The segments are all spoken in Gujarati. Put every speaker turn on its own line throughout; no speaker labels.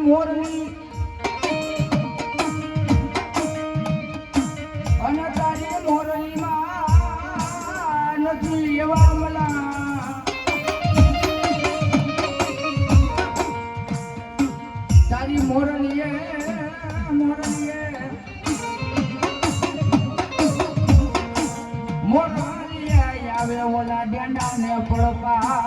મોરની અને તારી મોરણી નથી એવા મલા તારી મોરણીએ મોરણીએ મોરણીએ આવે ઓલા ડેંડા ને પડપા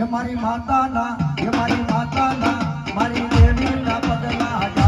હે
મારી માતાના હે મારી માતાના મારી દેવીના પગલા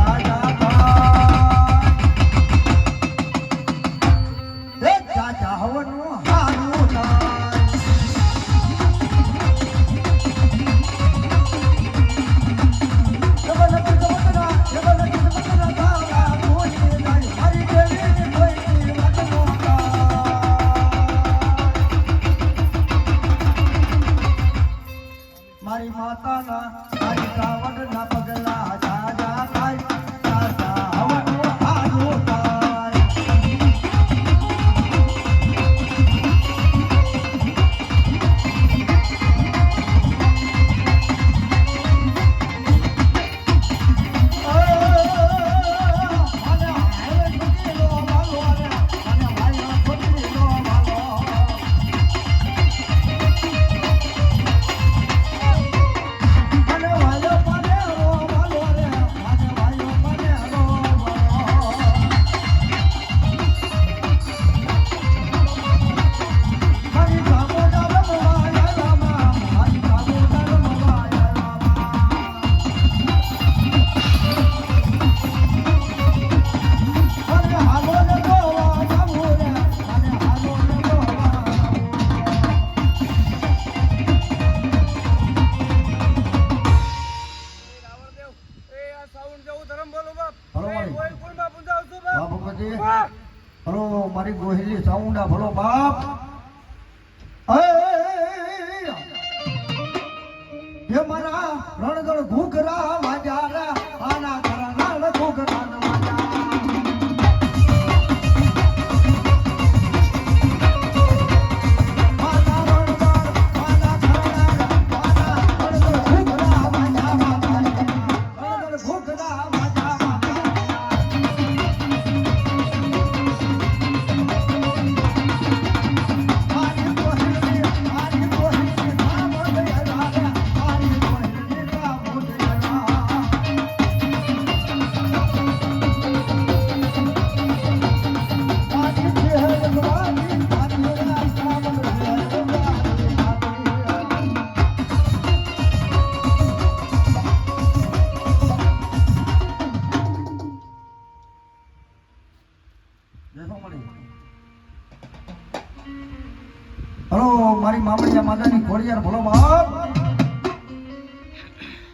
યાર બોલો બાપ.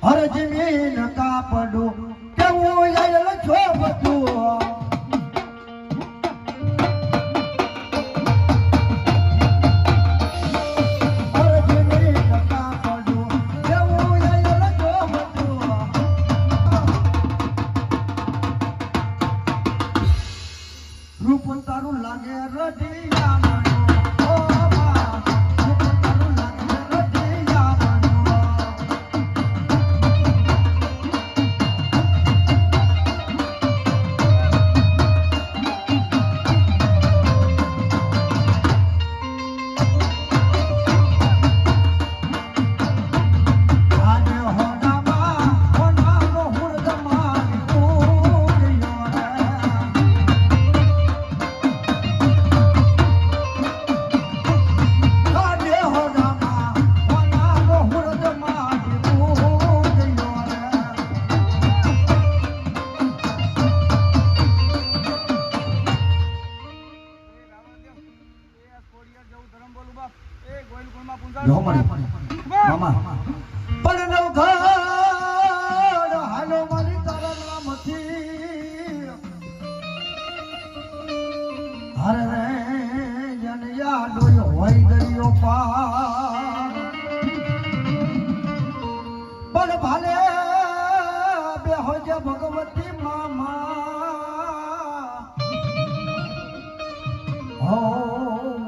હર જમીન કાપડો કેવું યાર છો બધું. રૂપ તારું લાગે
રડી. ભાલે બેહો
જે ભગવતી મામા. હો,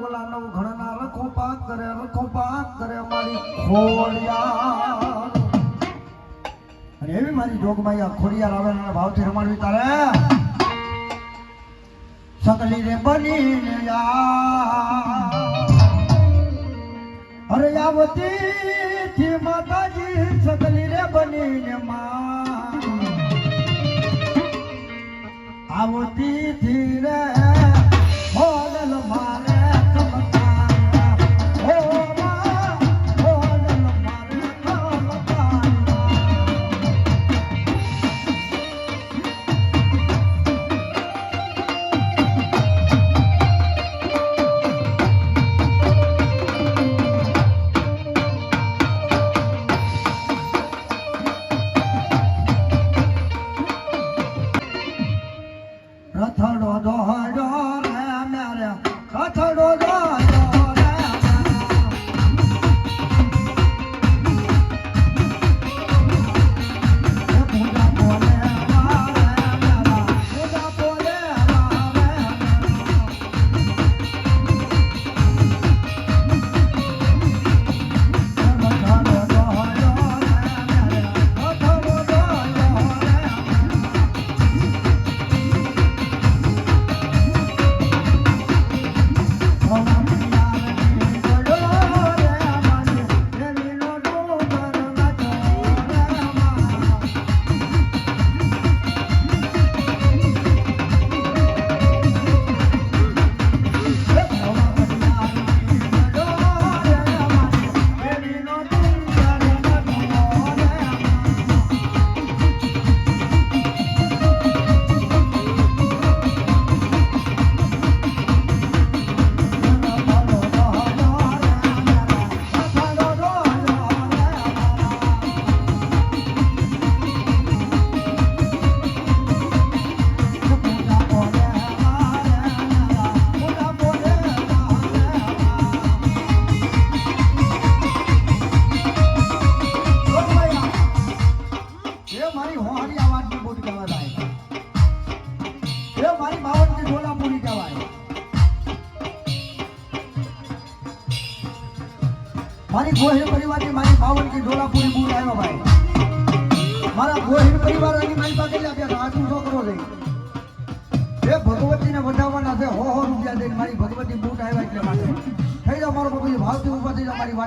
ઓલા નવ ઘણના રખો પાક કરે રખો પાક કરે મારી ખોડિયા અને એવી મારી જોગમાં આ ખોડિયાર આવે ને ભાવથી રમાડવી તારે? સકલી રે બની યા હરયાવતી થી માતાજી સગલી રે બનીને માં. આવતી થી રે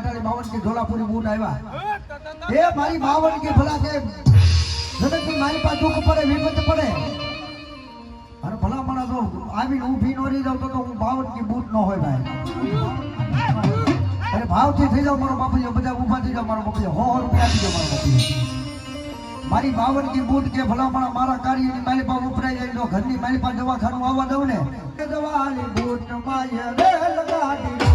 અટાણે બાવન કે ઢોલાપુરી બૂટ આવ્યા. એ મારી બાવન કે ભલા છે. જગતની મારી પાસે દુઃખ પડે વિપત પડે. અને ભલા માણસ આવીને ઊભી નો રહી જાવ તો હું બાવનની બૂટ ન હોય ભાઈ. અરે ભાવથી થઈ જાવ મારો બાપુજી બધા ઊભા થઈ જાવ મારો બાપુજી. હો રૂપિયા આપી જાવ મારો બાપુજી. મારી બાવનની બૂટ કે ભલામણા મારા કાર્યની મારી પાસે ઉપરાઈ જાય તો ઘરની મારી પાસે દવાખાનું આવવા દઉં ને. દવાની બૂટ માય રે લગાડી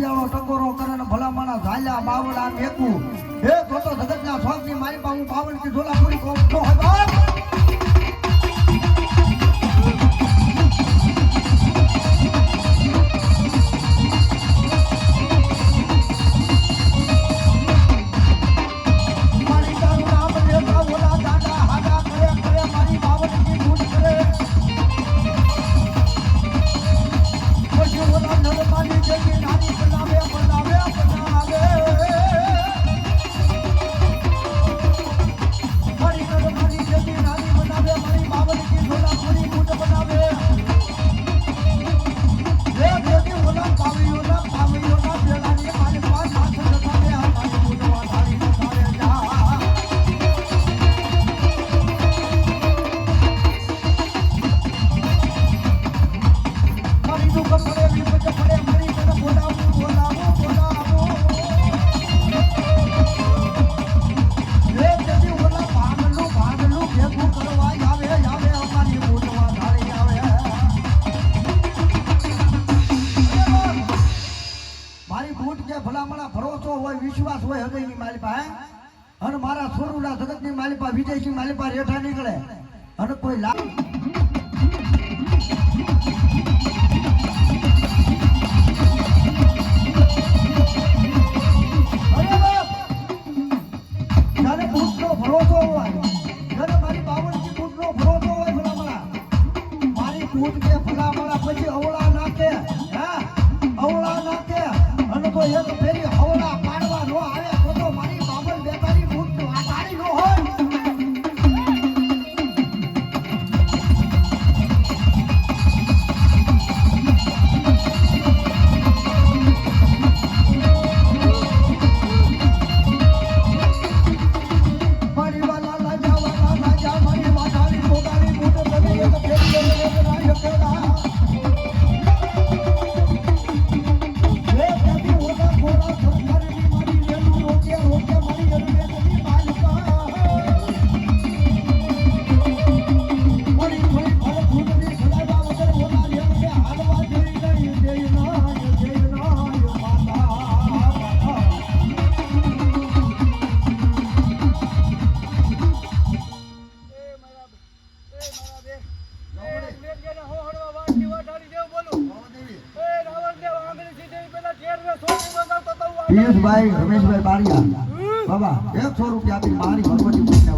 શિયાળો ટકોરો કરે ને ભલામણા ઝાલ્યા બાવડા મેકું. હે તો જગતના સ્વામી મારી પાસે હું પાવન ઝોલા પૂરી કહું પિયુષભાઈ રમેશભાઈ બારિયા. બાબા એકસો રૂપિયા આપી મારી ભગવતી પૂજા